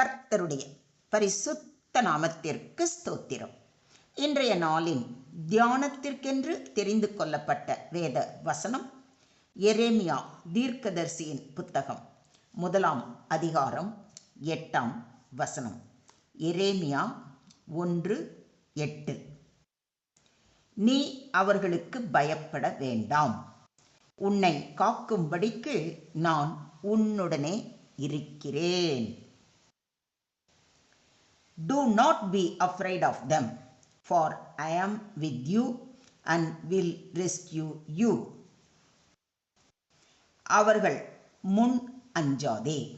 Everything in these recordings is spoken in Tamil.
கர்த்தருடைய பரிசுத்த நாமத்திற்கு ஸ்தோத்திரம். இன்றைய நாளின் தியானத்திற்கென்று தெரிந்து கொள்ளப்பட்ட வேத வசனம் எரேமியா தீர்க்கதர்சியின் புத்தகம் முதலாம் அதிகாரம் எட்டாம் வசனம். எரேமியா ஒன்று எட்டு. நீ அவர்களுக்கு பயப்பட வேண்டாம். உன்னை காக்கும்படிக்கு நான் உன்னுடனே இருக்கிறேன். Do not be afraid of them, for I am with you and will rescue you. அவர்கள் முன் அஞ்சாதே.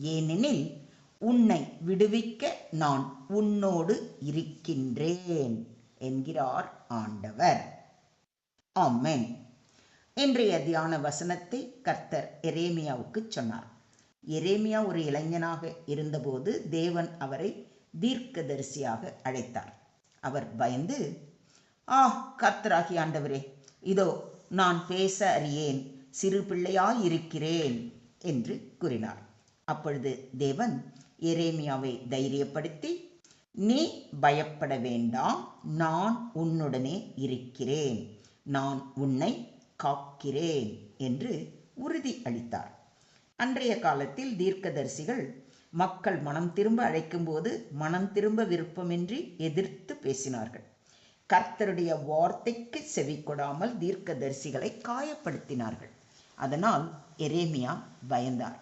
ஏனெனில் உன்னை விடுவிக்க நான் உன்னோடு இருக்கின்றேன் என்கிறார் ஆண்டவர். ஆமென். இன்றைய தியான வசனத்தை கர்த்தர் எரேமியாவுக்கு சொன்னார். எரேமியா ஒரு இளைஞனாக இருந்தபோது தேவன் அவரை தீர்க்கதரிசியாக அழைத்தார். அவர் பயந்து ஆ கர்த்தராகி ஆண்டவரே இதோ நான் பேச அறியேன் சிறு பிள்ளையாயிருக்கிறேன் என்று கூறினார். அப்பொழுது தேவன் எரேமியாவை தைரியப்படுத்தி நீ பயப்பட வேண்டாம் நான் உன்னுடனே இருக்கிறேன் நான் உன்னை காக்கிறேன் என்று உறுதி அளித்தார். அன்றைய காலத்தில் தீர்க்கதரிசிகள் மக்கள் மனம் திரும்ப அழைக்கும்போது மனம் திரும்ப விருப்பமின்றி எதிர்த்து பேசினார்கள். கர்த்தருடைய வார்த்தைக்கு செவி கொடாமல் தீர்க்கதரிசிகளை காயப்படுத்தினார்கள். அதனால் எரேமியா பயந்தார்.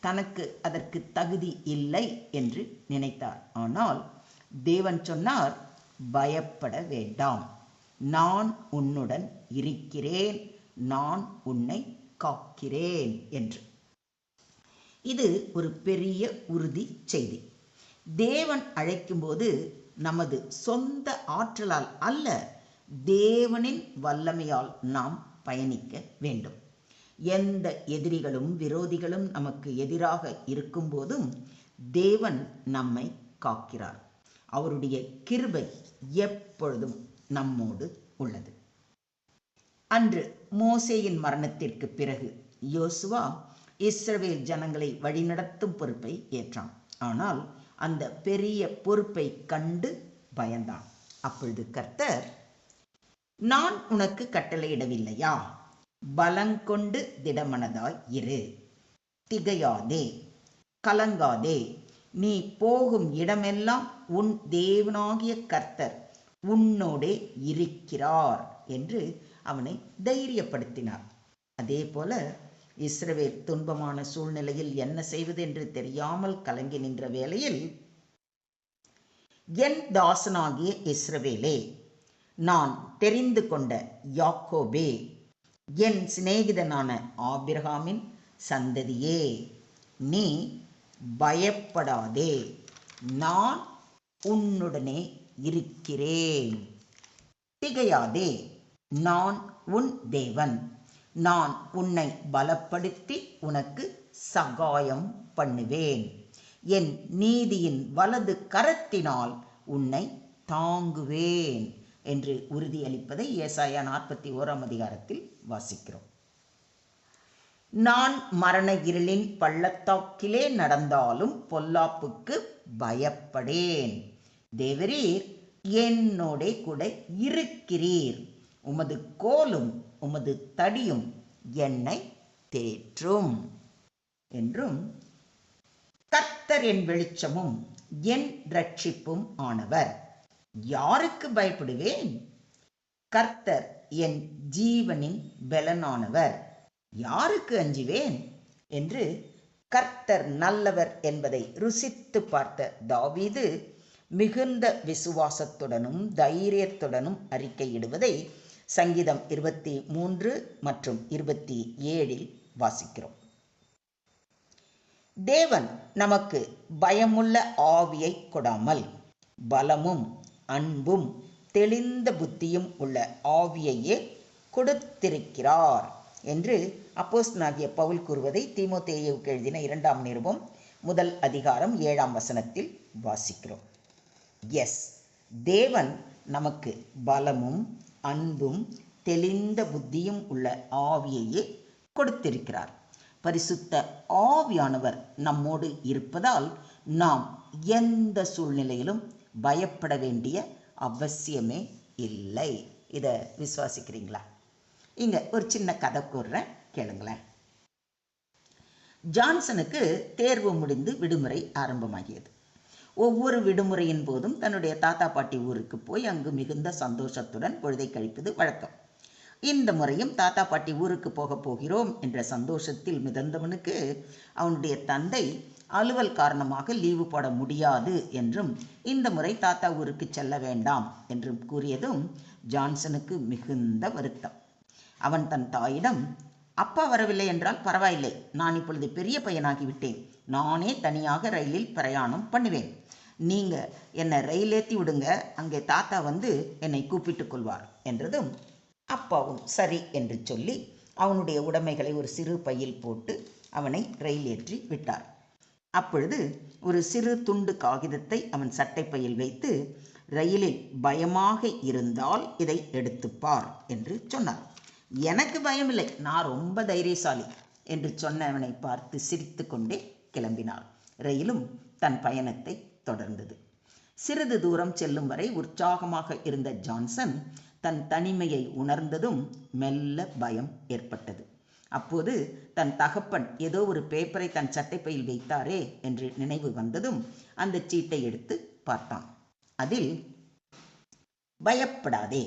தனக்கு அதற்கு தகுதி இல்லை என்று நினைத்தார். ஆனால் தேவன் சொன்னார் பயப்பட வேண்டாம். நான் உன்னுடன் இருக்கிறேன். நான் உன்னை காக்கிறேன் என்று. இது ஒரு பெரிய உறுதி செய்தி. தேவன் அழைக்கும்போது நமது சொந்த ஆற்றலால் அல்ல தேவனின் வல்லமையால் நாம் பயணிக்க வேண்டும். எந்த எதிரிகளும் விரோதிகளும் நமக்கு எதிராக இருக்கும்போதும் தேவன் நம்மை காக்கிறார். அவருடைய கிருபை எப்பொழுதும் நம்மோடு உள்ளது. அன்று மோசேயின் மரணத்திற்கு பிறகு யோசுவா இஸ்ரவேல் ஜனங்களை வழிநடத்தும் பொறுப்பை ஏற்றான். ஆனால் அந்த பெரிய பொறுப்பை கண்டு பயந்தான். அப்பொழுது கர்த்தர் நான் உனக்கு கட்டளையிடவில்லையா? பலங்கொண்டு திடமனதாய் இரு. திகையாதே. கலங்காதே. நீ போகும் இடமெல்லாம் உன் தேவனாகிய கர்த்தர் உன்னோடே இருக்கிறார் என்று அவனை தைரியப்படுத்தினார். அதே போல இஸ்ரவேல் துன்பமான சூழ்நிலையில் என்ன செய்வது என்று தெரியாமல் கலங்கி நின்ற வேளையில் என் தாசனாகிய இஸ்ரவேலே நான் தெரிந்து கொண்ட யாக்கோபே என் சிநேகிதனான ஆபிரகாமின் சந்ததியே நீ பயப்படாதே நான் உன்னுடனே இருக்கிறேன். திகையாதே நான் உன் தேவன். நான் உன்னை பலப்படுத்தி உனக்கு சகாயம் பண்ணுவேன். என் நீதியின் வலது கரத்தினால் உன்னை தாங்குவேன் என்று உறுதியளிப்பதை ஏசாயா நாற்பத்தி ஓராம் அதிகாரத்தில் வாசிக்கிறோம். நான் மரண இருளின் பள்ளத்தாக்கிலே நடந்தாலும் பொல்லாப்புக்கு பயப்படேன். தேவரீர் என்னோட கூட இருக்கிறீர். உமது கோலும் உமது தடியும் என்னை தேற்றும். என்றும் கர்த்தர் என் வெளிச்சமும் என் ரட்சிப்பும் ஆனவர். யாருக்கு பயப்படுவேன்? கர்த்தர் என் ஜீவனின் பலனானவர். யாருக்கு அஞ்சுவேன்? என்று கர்த்தர் நல்லவர் என்பதை ருசித்து பார்த்த தாவீது மிகுந்த விசுவாசத்துடனும் தைரியத்துடனும் அறிக்கையிடுவதை சங்கீதம் இருபத்தி மூன்று மற்றும் இருபத்தி ஏழில் வாசிக்கிறோம். தேவன் நமக்கு பயமுள்ள ஆவியை கொடாமல் பலமும் அன்பும் தெளிந்த புத்தியும் உள்ள ஆவியையே கொடுத்திருக்கிறார் என்று அப்போஸ் நாகிய பவுல் கூறுவதை தீமோத்தேயுவுக்கு எழுதின இரண்டாம் நிருபம் முதல் அதிகாரம் ஏழாம் வசனத்தில் வாசிக்கிறோம். எஸ் தேவன் நமக்கு பலமும் அன்பும் தெளிந்த புத்தியும் உள்ள ஆவியையே கொடுத்திருக்கிறார். பரிசுத்த ஆவியானவர் நம்மோடு இருப்பதால் நாம் எந்த சூழ்நிலையிலும் பயப்பட வேண்டிய அவசியமே இல்லை. இதை விசுவாசிக்கிறீங்களா? இங்கே ஒரு சின்ன கதை கூறுறேன் கேளுங்களேன். ஜான்சனுக்கு தேர்வு முடிந்து விடுமுறை ஆரம்பமாகியது. ஒவ்வொரு விடுமுறையின் போதும் தன்னுடைய தாத்தா பாட்டி ஊருக்கு போய் அங்கு மிகுந்த சந்தோஷத்துடன் பொழுதை கழிப்பது வழக்கம். இந்த முறையும் தாத்தா பாட்டி ஊருக்கு போக போகிறோம் என்ற சந்தோஷத்தில் மிதந்தவனுக்கு அவனுடைய தந்தை அலுவல் காரணமாக லீவு போட முடியாது என்றும் இந்த முறை தாத்தா ஊருக்கு செல்ல வேண்டாம் என்றும் கூறியதும் ஜான்சனுக்கு மிகுந்த வருத்தம். அவன் தன் தாயிடம் அப்பா வரவில்லை என்றால் பரவாயில்லை. நான் இப்பொழுது பெரிய பையனாகிவிட்டேன். நானே தனியாக ரயிலில் பிரயாணம் பண்ணுவேன். நீங்க என்னை ரயில் ஏற்றி விடுங்க. அங்கே தாத்தா வந்து என்னை கூப்பிட்டு கொள்வார் என்றதும் அப்பாவும் சரி என்று சொல்லி அவனுடைய உடைமைகளை ஒரு சிறு பையில் போட்டு அவனை ரயில் ஏற்றி விட்டார். அப்பொழுது ஒரு சிறு துண்டு காகிதத்தை அவன் சட்டைப்பையில் வைத்து ரயிலில் பயமாக இருந்தால் இதை எடுத்துப்பார் என்று சொன்னார். எனக்கு பயமில்லை. நான் ரொம்ப தைரியசாலி என்று சொன்னவனை பார்த்து சிரித்துக்கொண்டே கிளம்பினாள். ரயிலும் தன் பயணத்தை தொடர்ந்தது. சிறிது தூரம் செல்லும் வரை உற்சாகமாக இருந்த ஜான்சன் தன் தனிமையை உணர்ந்ததும் மெல்ல பயம் ஏற்பட்டது. அப்போது தன் தகப்பன் ஏதோ ஒரு பேப்பரை தன் சட்டைப்பையில் வைத்தாரே என்று நினைவு வந்ததும் அந்த சீட்டை எடுத்து பார்த்தான். அதில் பயப்படாதே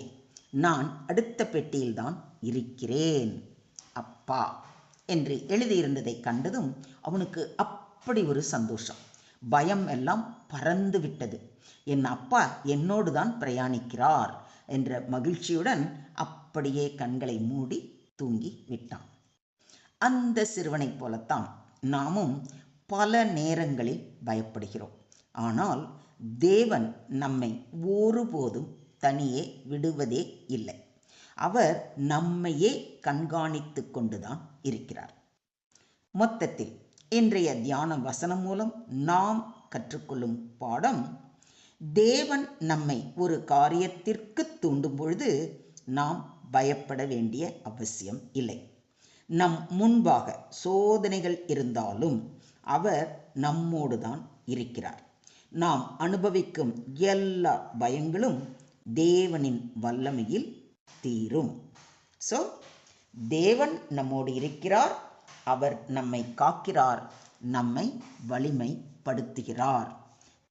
நான் அடுத்த பெட்டியில்தான் இருக்கிறேன். அப்பா என்று எழுதியிருந்ததை கண்டதும் அவனுக்கு அப்படி ஒரு சந்தோஷம். பயம் எல்லாம் பறந்து விட்டது. என் அப்பா என்னோடு தான் பிரயாணிக்கிறார் என்ற மகிழ்ச்சியுடன் அப்படியே கண்களை மூடி தூங்கி விட்டான். அந்த சிறுவனைப் போலத்தான் நாமும் பல நேரங்களில் பயப்படுகிறோம். ஆனால் தேவன் நம்மை ஒருபோதும் தனியே விடுவதே இல்லை. அவர் நம்மையே கண்காணித்து கொண்டுதான் இருக்கிறார். மொத்தத்தில் இன்றைய தியான வசனம் மூலம் நாம் கற்றுக்கொள்ளும் பாடம் தேவன் நம்மை ஒரு காரியத்திற்கு தூண்டும் பொழுது நாம் பயப்பட வேண்டிய அவசியம் இல்லை. நம் முன்பாக சோதனைகள் இருந்தாலும் அவர் நம்மோடு தான் இருக்கிறார். நாம் அனுபவிக்கும் எல்லா பயங்களும் தேவனின் வல்லமையில் தீரும். ஸோ தேவன் நம்மோடு இருக்கிறார். அவர் நம்மை காக்கிறார். நம்மை வலிமைப்படுத்துகிறார்.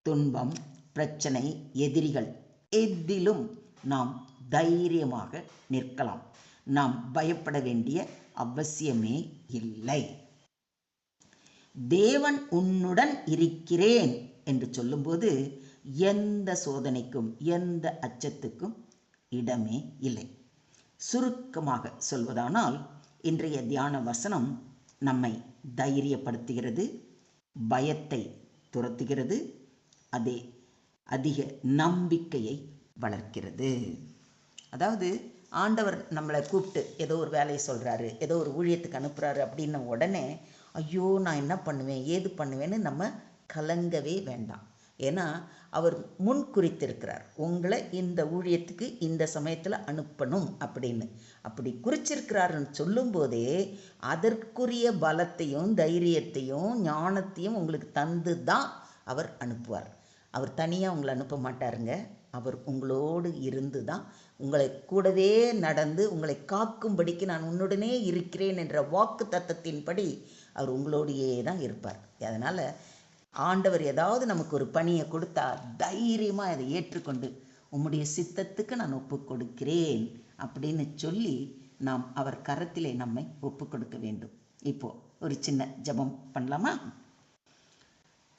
துன்பம் பிரச்சனை எதிரிகள் எதிலும் நாம் தைரியமாக நிற்கலாம். நாம் பயப்பட வேண்டிய அவசியமே இல்லை. தேவன் உன்னுடன் இருக்கிறேன் என்று சொல்லும்போது எந்த சோதனைக்கும் எந்த அச்சத்துக்கும் இடமே இல்லை. சுருக்கமாக சொல்வதானால் இன்றைய தியான வசனம் நம்மை தைரியப்படுத்துகிறது பயத்தை துரத்துகிறது அதே அதிக நம்பிக்கையை வளர்க்கிறது. அதாவது ஆண்டவர் நம்மளை கூப்பிட்டு ஏதோ ஒரு வேலையை சொல்கிறாரு ஏதோ ஒரு ஊழியத்துக்கு அனுப்புகிறாரு அப்படின்ன உடனே ஐயோ நான் என்ன பண்ணுவேன்? ஏது பண்ணுவேன்னு நம்ம கலங்கவே வேண்டாம். ஏன்னா அவர் முன் குறித்திருக்கிறார். உங்களை இந்த ஊழியத்துக்கு இந்த சமயத்தில் அனுப்பணும் அப்படின்னு. அப்படி குறிச்சிருக்கிறாருன்னு சொல்லும்போதே அதற்குரிய பலத்தையும் தைரியத்தையும் ஞானத்தையும் உங்களுக்கு தந்து தான் அவர் அனுப்புவார். அவர் தனியாக உங்களை அனுப்ப மாட்டாருங்க. அவர் உங்களோடு இருந்து தான் உங்களை கூடவே நடந்து உங்களை காக்கும்படிக்கு நான் உன்னுடனே இருக்கிறேன் என்ற வாக்கு தத்தத்தின்படி அவர் உங்களோடையே தான் இருப்பார். அதனால் ஆண்டவர் ஏதாவது நமக்கு ஒரு பணியை கொடுத்தா தைரியமாக அதை ஏற்றுக்கொண்டு உம்முடைய சித்தத்துக்கு நான் ஒப்பு கொடுக்கிறேன் அப்படின்னு சொல்லி நாம் அவர் கரத்திலே நம்மை ஒப்பு கொடுக்க வேண்டும். இப்போ ஒரு சின்ன ஜெபம் பண்ணலாமா?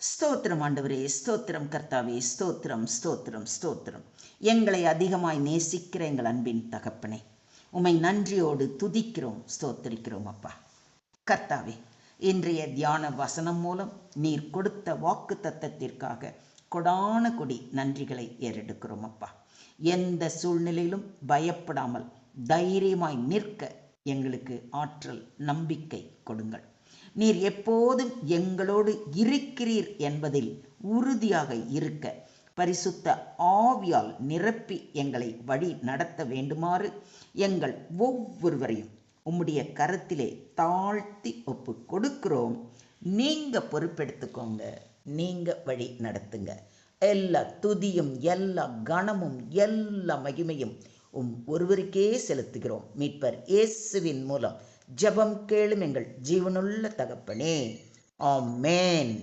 ஸ்தோத்திரம் ஆண்டவரே ஸ்தோத்திரம் கர்த்தாவே ஸ்தோத்திரம் ஸ்தோத்திரம் ஸ்தோத்திரம். எங்களை அதிகமாய் நேசிக்கிற எங்கள் அன்பின் தகப்பனே உம்மை நன்றியோடு துதிக்கிறோம் ஸ்தோத்திரிக்கிறோம் அப்பா. கர்த்தாவே இன்றைய தியான வசனம் மூலம் நீர் கொடுத்த வாக்கு தத்தத்திற்காக கொடான கொடி நன்றிகளை ஏறெடுக்கிறோம் அப்பா. எந்த சூழ்நிலையிலும் பயப்படாமல் தைரியமாய் நிற்க எங்களுக்கு ஆற்றல் நம்பிக்கை கொடுங்கள். நீர் எப்போதும் எங்களோடு இருக்கிறீர் என்பதில் உறுதியாக இருக்க பரிசுத்த ஆவியால் நிரப்பி எங்களை வழி நடத்த வேண்டுமாறு எங்கள் ஒவ்வொருவரையும் உம்முடைய கரத்திலே தாழ்த்தி ஒப்பு கொடுக்கிறோம். நீங்க பொறுப்பெடுத்துக்கோங்க. நீங்க வழி நடத்துங்க. எல்லா துதியும் எல்லா கணமும் எல்லா மகிமையும் உம் ஒருவருக்கே செலுத்துகிறோம். மீட்பர் இயேசுவின் மூலம் ஜெபம் கேளும் எங்கள் ஜீவனுள்ள தகப்பனே. ஆமேன்.